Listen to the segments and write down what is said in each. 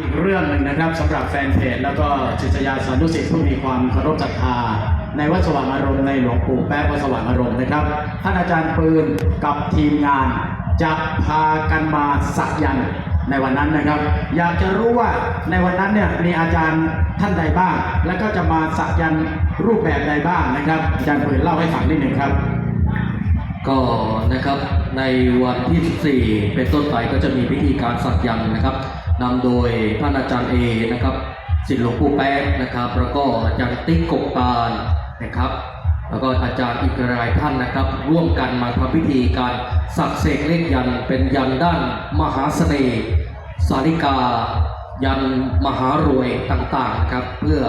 อีกเรื่องหนึ่งนะครับสำหรับแฟนเพจแล้วก็ศิษยาสานุสิษย์ผู้มีความเคารพศรัทธา ในวัดสว่างอารมณ์ในหลวงปู่แป๊ะวัดสว่างอารมณ์นะครับ ท่านอาจารย์ปืนกับทีมงาน จะพากันมาสักยันในวันนั้นนะครับ อยากจะรู้ว่าในวันนั้นเนี่ยมีอาจารย์ท่านใดบ้าง แล้วก็จะมาสักยันรูปแบบใดบ้างนะครับ อาจารย์ปืนเล่าให้ฟังนิดหนึ่งครับ ก็นะครับในวันที่ 14 เป็นต้นไปก็จะมีพิธีการสักยันนะครับ นำโดยท่านอาจารย์เอนะครับสิทธิหลวงปู่แป๊ะนะครับแล้วก็อาจารย์ติ๊กกบตาลนะครับ แล้วก็อาจารย์อีกหลายท่านนะครับ ร่วมกันมาทำพิธีการสักเสกเลขยันต์เป็นยันต์ด้านมหาเสน่ห์สาริกา ยันต์มหารวยต่างๆนะครับ เพื่อ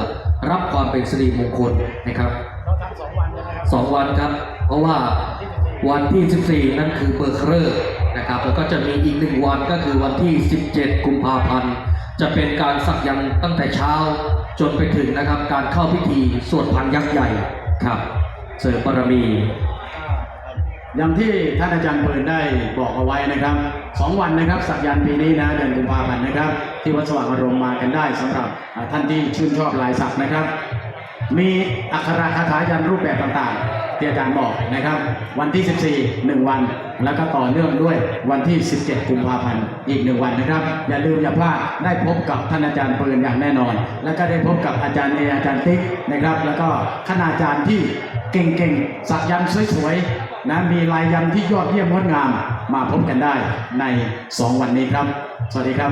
รับความเป็นสิริมงคลนะครับสองวันครับ เพราะว่า วันที่ 14 นั่นคือเบิกเลิกษ์นะครับแล้วก็จะมีอีกหนึ่งวันก็คือวันที่ 17 กุมภาพันธ์ จะเป็นการสักยันต์ตั้งแต่เช้าจนไปถึงนะครับการเข้าพิธีสวดพันยักษ์ใหญ่ครับเสริมบารมี อย่างที่ท่านอาจารย์ปืนได้บอกเอาไว้นะครับสองวันนะครับสักยันต์ปีนี้นะเดือนกุมภาพันธ์นะครับ ที่วัดสว่างอารมณ์มากันได้สำหรับท่านที่ชื่นชอบลายสักนะครับ มีอักขระคาถายันต์รูปแบบต่างๆ ที่อาจารย์บอกนะครับ วันที่ 14 1 วัน แล้วก็ต่อเนื่องด้วยวันที่ 17 กุมภาพันธ์อีกหนึ่งวันนะครับ อย่าลืมอย่าพลาดได้พบกับท่านอาจารย์ปืนอย่างแน่นอน แล้วก็ได้พบกับอาจารย์เออาจารย์ติ๊กนะครับ แล้วก็คณาจารย์ที่เก่งๆสักยันสวยๆนะมีลายยันที่ยอดเยี่ยมงดงามมาพบกันได้ใน 2 วันนี้ครับ สวัสดีครับ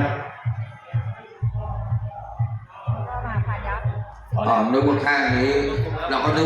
อ๋อนึกว่าข้างนี้เราก็นึกว่า